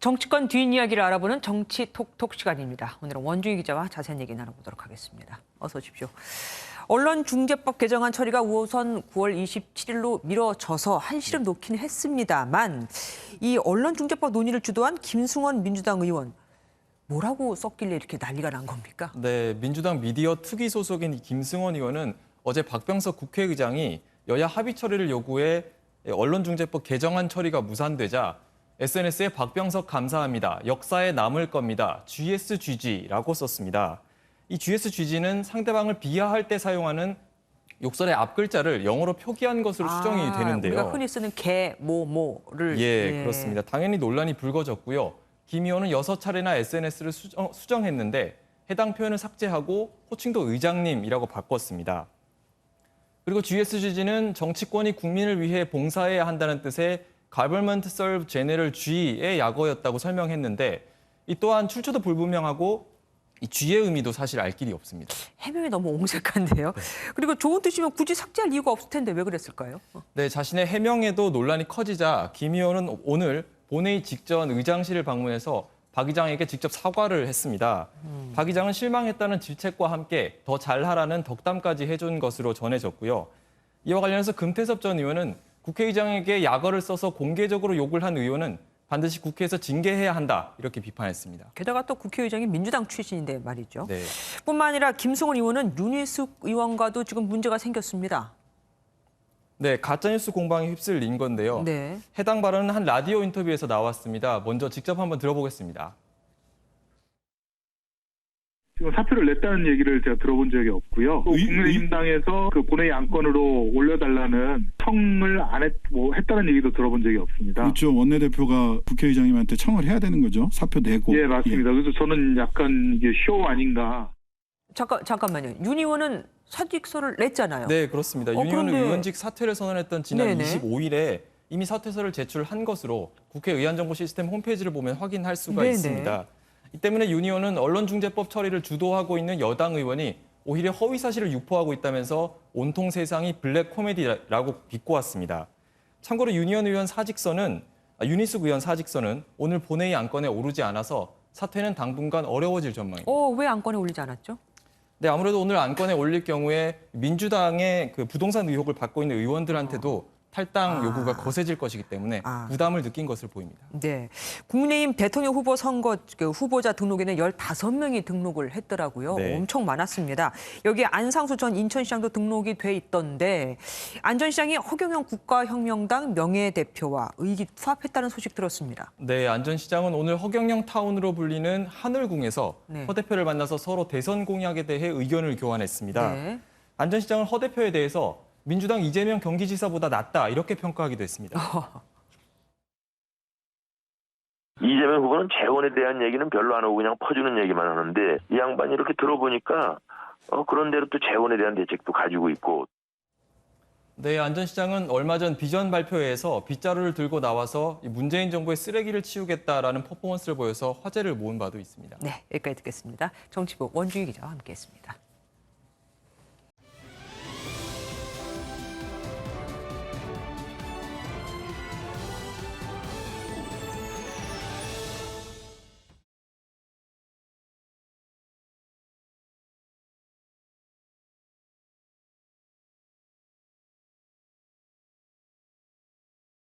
정치권 뒷이야기를 알아보는 정치 톡톡 시간입니다. 오늘은 원주희 기자와 자세한 얘기 나눠보도록 하겠습니다. 어서 오십시오. 언론중재법 개정안 처리가 우선 9월 27일로 미뤄져서 한시름 놓긴 했습니다만 이 언론중재법 논의를 주도한 김승원 민주당 의원 뭐라고 썼길래 이렇게 난리가 난 겁니까? 네, 민주당 미디어 특위 소속인 이 김승원 의원은 어제 박병석 국회의장이 여야 합의 처리를 요구해 언론중재법 개정안 처리가 무산되자 SNS에 박병석 감사합니다. 역사에 남을 겁니다. GSGG라고 썼습니다. 이 GSGG는 상대방을 비하할 때 사용하는 욕설의 앞 글자를 영어로 표기한 것으로 아, 되는데요. 우리가 흔히 쓰는 개, 모, 모를 예, 그렇습니다. 당연히 논란이 불거졌고요. 김 의원은 여섯 차례나 SNS를 수정, 수정했는데 해당 표현을 삭제하고 호칭도 의장님이라고 바꿨습니다. 그리고 GSGG는 정치권이 국민을 위해 봉사해야 한다는 뜻의 Government Serve General G의 약어였다고 설명했는데 이 또한 출처도 불분명하고 이 G의 의미도 사실 알 길이 없습니다. 해명이 너무 옹색한데요. 그리고 좋은 뜻이면 굳이 삭제할 이유가 없을 텐데 왜 그랬을까요? 어. 네, 자신의 해명에도 논란이 커지자 김 의원은 오늘 본회의 직전 의장실을 방문해서 박 의장에게 직접 사과를 했습니다. 박 의장은 실망했다는 질책과 함께 더 잘하라는 덕담까지 해준 것으로 전해졌고요. 이와 관련해서 금태섭 전 의원은 국회의장에게 약어를 써서 공개적으로 욕을 한 의원은 반드시 국회에서 징계해야 한다 이렇게 비판했습니다. 게다가 또 국회의장이 민주당 출신인데 말이죠. 네. 뿐만 아니라 김승원 의원은 윤희숙 의원과도 지금 문제가 생겼습니다. 네, 가짜뉴스 공방에 휩쓸린 건데요. 네. 해당 발언은 한 라디오 인터뷰에서 나왔습니다. 먼저 직접 한번 들어보겠습니다. 지금 사표를 냈다는 얘기를 제가 들어본 적이 없고요. 또 국민의힘당에서 그 본회의 안건으로 올려달라는 청을 안 했, 뭐 했다는 얘기도 들어본 적이 없습니다. 그렇죠. 원내대표가 국회의장님한테 청을 해야 되는 거죠. 사표 내고. 예, 맞습니다. 그래서 저는 약간 이게 쇼 아닌가. 잠깐 잠깐만요. 윤 의원은 사직서를 냈잖아요. 네, 그렇습니다. 어, 윤 의원은 그런데- 의원직 사퇴를 선언했던 지난 네네. 25일에 이미 사퇴서를 제출한 것으로 국회 의안정보 시스템 홈페이지를 보면 확인할 수가 네네. 있습니다. 이 때문에 윤 의원은 언론중재법 처리를 주도하고 있는 여당 의원이 오히려 허위 사실을 유포하고 있다면서 온통 세상이 블랙 코미디라고 비꼬았습니다. 참고로 윤희원 의원 사직서는 아, 윤희숙 의원 사직서는 오늘 본회의 안건에 오르지 않아서 사퇴는 당분간 어려워질 전망입니다. 어, 왜 안건에 올리지 않았죠? 네, 아무래도 오늘 안건에 올릴 경우에 민주당의 그 부동산 의혹을 받고 있는 의원들한테도 탈당 아. 요구가 거세질 것이기 때문에 아. 부담을 느낀 것을 보입니다. 네. 국민의힘 대통령 후보 선거 그 후보자 등록에는 15명이 등록을 했더라고요. 네. 엄청 많았습니다. 여기 안상수 전 인천시장도 등록이 돼 있던데 안 전 시장이 허경영 국가혁명당 명예대표와 의기 투합했다는 소식 들었습니다. 네, 안 전 시장은 오늘 허경영 타운으로 불리는 하늘궁에서 네. 허 대표를 만나서 서로 대선 공약에 대해 의견을 교환했습니다. 네. 안전 시장은 허 대표에 대해서 민주당 이재명 경기지사보다 낫다 이렇게 평가하기도 했습니다. 이재명 후보는 재원에 대한 얘기는 별로 안 하고 그냥 퍼주는 얘기만 하는데 이 양반이 이렇게 들어보니까 어, 그런 대로 또 재원에 대한 대책도 가지고 있고 네, 안전시장은 얼마 전 비전 발표회에서 빗자루를 들고 나와서 이 문재인 정부의 쓰레기를 치우겠다라는 퍼포먼스를 보여서 화제를 모은 바도 있습니다. 네, 여기까지 듣겠습니다. 정치부 원주희 기자와 함께했습니다.